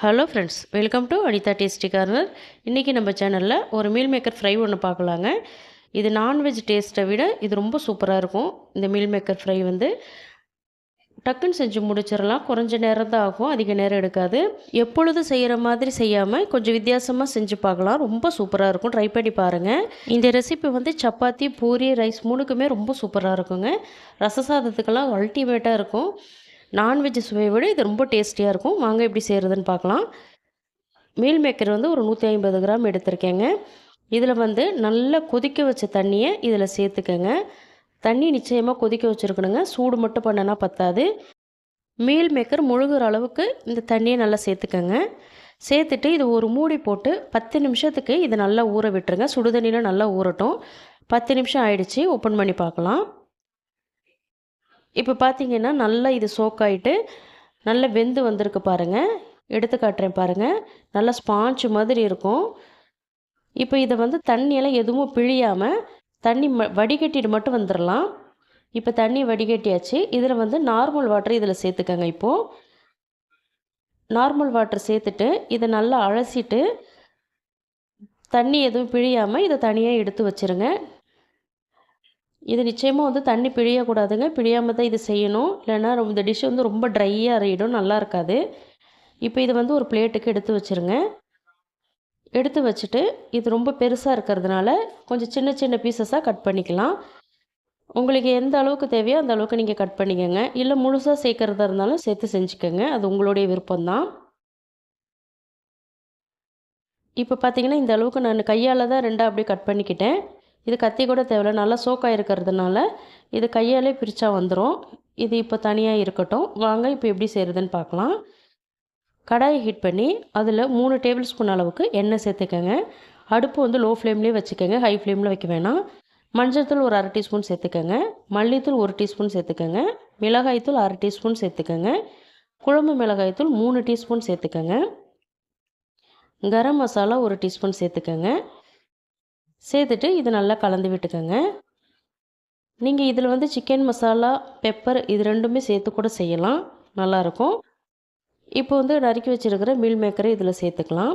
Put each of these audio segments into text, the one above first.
Hello friends welcome to Anitha tasty corner இன்றைக்கி நம்ம சேனலில் ஒரு மீல் மேக்கர் ஃப்ரை ஒன்று பார்க்கலாங்க. இது நான்வெஜ் டேஸ்ட்டை விட இது ரொம்ப சூப்பராக இருக்கும். இந்த மீல் மேக்கர் ஃப்ரை வந்து டக்குன்னு செஞ்சு முடிச்சிடலாம். குறைஞ்ச நேரம் தான் ஆகும். அதிக நேரம் எடுக்காது. எப்பொழுதும் செய்கிற மாதிரி செய்யாமல் கொஞ்சம் வித்தியாசமாக செஞ்சு பார்க்கலாம். ரொம்ப சூப்பராக இருக்கும். ட்ரை பண்ணி பாருங்கள் இந்த ரெசிபி வந்து சப்பாத்தி பூரி ரைஸ் மூணுக்குமே ரொம்ப சூப்பராக இருக்குங்க. ரச சாதத்துக்கெல்லாம் அல்டிமேட்டாக இருக்கும். நான்வெஜ் சுவையை விட இது ரொம்ப டேஸ்டியாக இருக்கும். வாங்க எப்படி செய்கிறதுன்னு பார்க்கலாம். மீல் மேக்கர் வந்து ஒரு நூற்றி ஐம்பது கிராம் எடுத்திருக்கேங்க. இதில் வந்து நல்லா கொதிக்க வச்ச தண்ணியை இதில் சேர்த்துக்கங்க. தண்ணி நிச்சயமாக கொதிக்க வச்சுருக்கணுங்க. சூடு மட்டும் பண்ணனா பத்தாது. மீல் மேக்கர் முழுகிற அளவுக்கு இந்த தண்ணியை நல்லா சேர்த்துக்கங்க. சேர்த்துட்டு இது ஒரு மூடி போட்டு பத்து நிமிஷத்துக்கு இதை நல்லா ஊற விட்டுருங்க. சுடுதண்ணியில் நல்லா ஊறட்டும். பத்து நிமிஷம் ஆயிடுச்சு. ஓப்பன் பண்ணி பார்க்கலாம். இப்போ பார்த்தீங்கன்னா நல்லா இது சோக்காயிட்டு நல்லா வெந்து வந்திருக்கு பாருங்கள் எடுத்து காட்டுறேன் பாருங்கள் நல்லா ஸ்பாஞ்ச் மாதிரி இருக்கும். இப்போ இதை வந்து தண்ணியெல்லாம் எதுவும் பிழியாமல் தண்ணி ம வடிகட்டிட்டு மட்டும் வந்துடலாம் இப்போ தண்ணி வடிகட்டியாச்சு. இதில் வந்து நார்மல் வாட்டர் இதில் சேர்த்துக்கங்க இப்போது நார்மல் வாட்டர் சேர்த்துட்டு இதை நல்லா அலசிட்டு தண்ணி எதுவும் பிழியாமல் இதை தனியாக எடுத்து வச்சுருங்க. இது நிச்சயமாக வந்து தண்ணி பிழியக்கூடாதுங்க. பிழியாமல் தான் இது செய்யணும். இல்லைன்னா இந்த டிஷ் வந்து ரொம்ப ட்ரையாக அறையிடும் நல்லா இருக்காது. இப்போ இது வந்து ஒரு பிளேட்டுக்கு எடுத்து வச்சுருங்க. எடுத்து வச்சுட்டு இது ரொம்ப பெருசாக இருக்கிறதுனால கொஞ்சம் சின்ன சின்ன பீசஸாக கட் பண்ணிக்கலாம். உங்களுக்கு எந்த அளவுக்கு தேவையோ அந்த அளவுக்கு நீங்கள் கட் பண்ணிக்கோங்க. இல்லை முழுசாக சேர்க்குறதா இருந்தாலும் சேர்த்து செஞ்சுக்கோங்க. அது உங்களுடைய விருப்பம்தான். இப்போ பார்த்தீங்கன்னா இந்த அளவுக்கு நான் கையால் தான் ரெண்டாக அப்படியே கட் பண்ணிக்கிட்டேன். இது கத்தி கூட தேவையில்ல. நல்லா சோக்காக இருக்கிறதுனால இது கையாலே பிரித்தா வந்துடும் இது இப்போ தனியாக இருக்கட்டும். வாங்க இப்போ எப்படி செய்கிறதுன்னு பார்க்கலாம் கடாயை ஹீட் பண்ணி அதில் மூணு டேபிள் ஸ்பூன் அளவுக்கு எண்ணெய் சேர்த்துக்கோங்க. அடுப்பு வந்து லோ ஃப்ளேம்லேயே வச்சுக்கோங்க. ஹை ஃப்ளேமில் வைக்க வேணாம். மஞ்சள்தூள் ஒரு அரை டீஸ்பூன் சேர்த்துக்கோங்க. மல்லித்தூள் ஒரு டீஸ்பூன் சேர்த்துக்கோங்க. மிளகாய்த்தூள் அரை டீஸ்பூன் சேர்த்துக்கோங்க. குழம்பு மிளகாய்த்தூள் மூணு டீஸ்பூன் சேர்த்துக்கோங்க. கரம் மசாலா ஒரு டீஸ்பூன் சேர்த்துக்கோங்க. சேர்த்துட்டு இது நல்லா கலந்து விட்டுக்கோங்க. நீங்கள் இதில் வந்து சிக்கன் மசாலா பெப்பர் இது ரெண்டுமே சேர்த்து கூட செய்யலாம். நல்லாயிருக்கும் இப்போ வந்து நறுக்கி வச்சுருக்கிற மீல் மேக்கரை இதில் சேர்த்துக்கலாம்.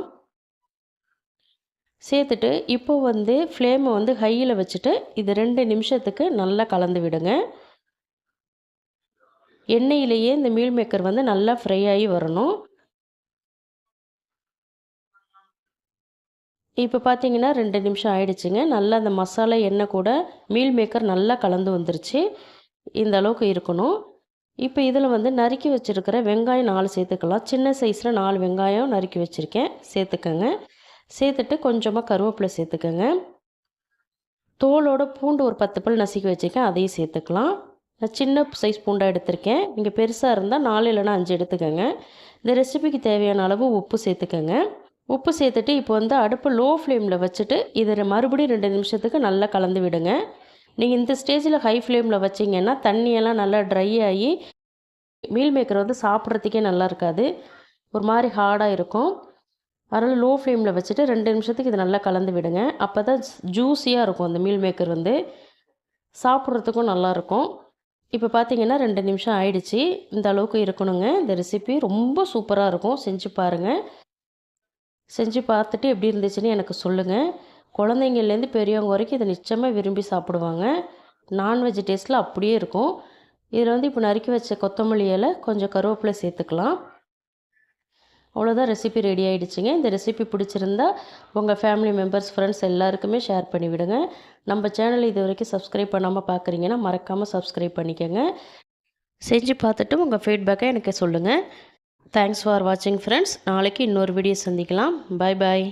சேர்த்துட்டு இப்போ வந்து ஃப்ளேமை வந்து ஹையில் வச்சுட்டு இது ரெண்டு நிமிஷத்துக்கு நல்லா கலந்து விடுங்க. எண்ணெயிலேயே இந்த மீல் மேக்கர் வந்து நல்லா ஃப்ரை ஆகி வரணும். இப்போ பார்த்தீங்கன்னா ரெண்டு நிமிஷம் ஆயிடுச்சுங்க. நல்லா அந்த மசாலா எண்ணெய் கூட மீல் மேக்கர் நல்லா கலந்து வந்துருச்சு. இந்த அளவுக்கு இருக்கணும். இப்போ இதில் வந்து நறுக்கி வச்சுருக்கிற வெங்காயம் நாலு சேர்த்துக்கலாம். சின்ன சைஸில் நாலு வெங்காயம் நறுக்கி வச்சுருக்கேன். சேர்த்துக்கோங்க. சேர்த்துட்டு கொஞ்சமாக கருவேப்பிலை சேர்த்துக்கோங்க. தோலோட பூண்டு ஒரு பத்து பல் நசுக்கி வச்சுருக்கேன். அதையும் சேர்த்துக்கலாம். நான் சின்ன சைஸ் பூண்டாக எடுத்திருக்கேன். நீங்கள் பெருசாக இருந்தால் நாலு இல்லைனா அஞ்சு எடுத்துக்கோங்க. இந்த ரெசிபிக்கு தேவையான அளவு உப்பு சேர்த்துக்கோங்க. உப்பு சேர்த்துட்டு இப்போ வந்து அடுப்பு லோ ஃப்ளேமில் வச்சுட்டு இதை மறுபடியும் ரெண்டு நிமிஷத்துக்கு நல்லா கலந்து விடுங்க. நீங்கள் இந்த ஸ்டேஜில் ஹை ஃப்ளேமில் வச்சிங்கன்னா தண்ணியெல்லாம் நல்லா ட்ரை ஆகி மீல் மேக்கர் வந்து சாப்பிட்றதுக்கே நல்லா இருக்காது. ஒரு மாதிரி ஹார்டாக இருக்கும். அதனால் லோ ஃப்ளேமில் வச்சுட்டு ரெண்டு நிமிஷத்துக்கு இது நல்லா கலந்து விடுங்க. அப்போ தான் ஜூஸியாக இருக்கும் அந்த மீல் மேக்கர் வந்து. சாப்பிட்றதுக்கும் நல்லாயிருக்கும் இப்போ பார்த்தீங்கன்னா ரெண்டு நிமிஷம் ஆயிடுச்சு. இந்த அளவுக்கு இருக்கணுங்க. இந்த ரெசிபி ரொம்ப சூப்பராக இருக்கும். செஞ்சு பாருங்கள் செஞ்சு பார்த்துட்டு எப்படி இருந்துச்சுன்னு எனக்கு சொல்லுங்கள் குழந்தைங்கள்லேருந்து பெரியவங்க வரைக்கும் இதை நிச்சயமாக விரும்பி சாப்பிடுவாங்க. நான்வெஜ் டேஸ்ட்டில் அப்படியே இருக்கும். இதில் வந்து இப்போ நறுக்கி வச்ச கொத்தமல்லி இலை கொஞ்சம் கருவேப்பிலை சேர்த்துக்கலாம். அவ்வளோதான் ரெசிபி ரெடி ஆகிடுச்சிங்க இந்த ரெசிபி பிடிச்சிருந்தா உங்கள் ஃபேமிலி மெம்பர்ஸ் ஃப்ரெண்ட்ஸ் எல்லாருக்குமே ஷேர் பண்ணிவிடுங்க நம்ம சேனல் இது வரைக்கும் சப்ஸ்கிரைப் பண்ணாமல் பார்க்குறீங்கன்னா மறக்காமல் சப்ஸ்கிரைப் பண்ணிக்கோங்க. செஞ்சு பார்த்துட்டு உங்கள் ஃபீட்பேக்கை எனக்கு சொல்லுங்கள் தேங்க்ஸ் ஃபார் வாட்சிங் ஃப்ரெண்ட்ஸ் நாளைக்கு இன்னொரு வீடியோ சந்திக்கலாம். பாய் பாய்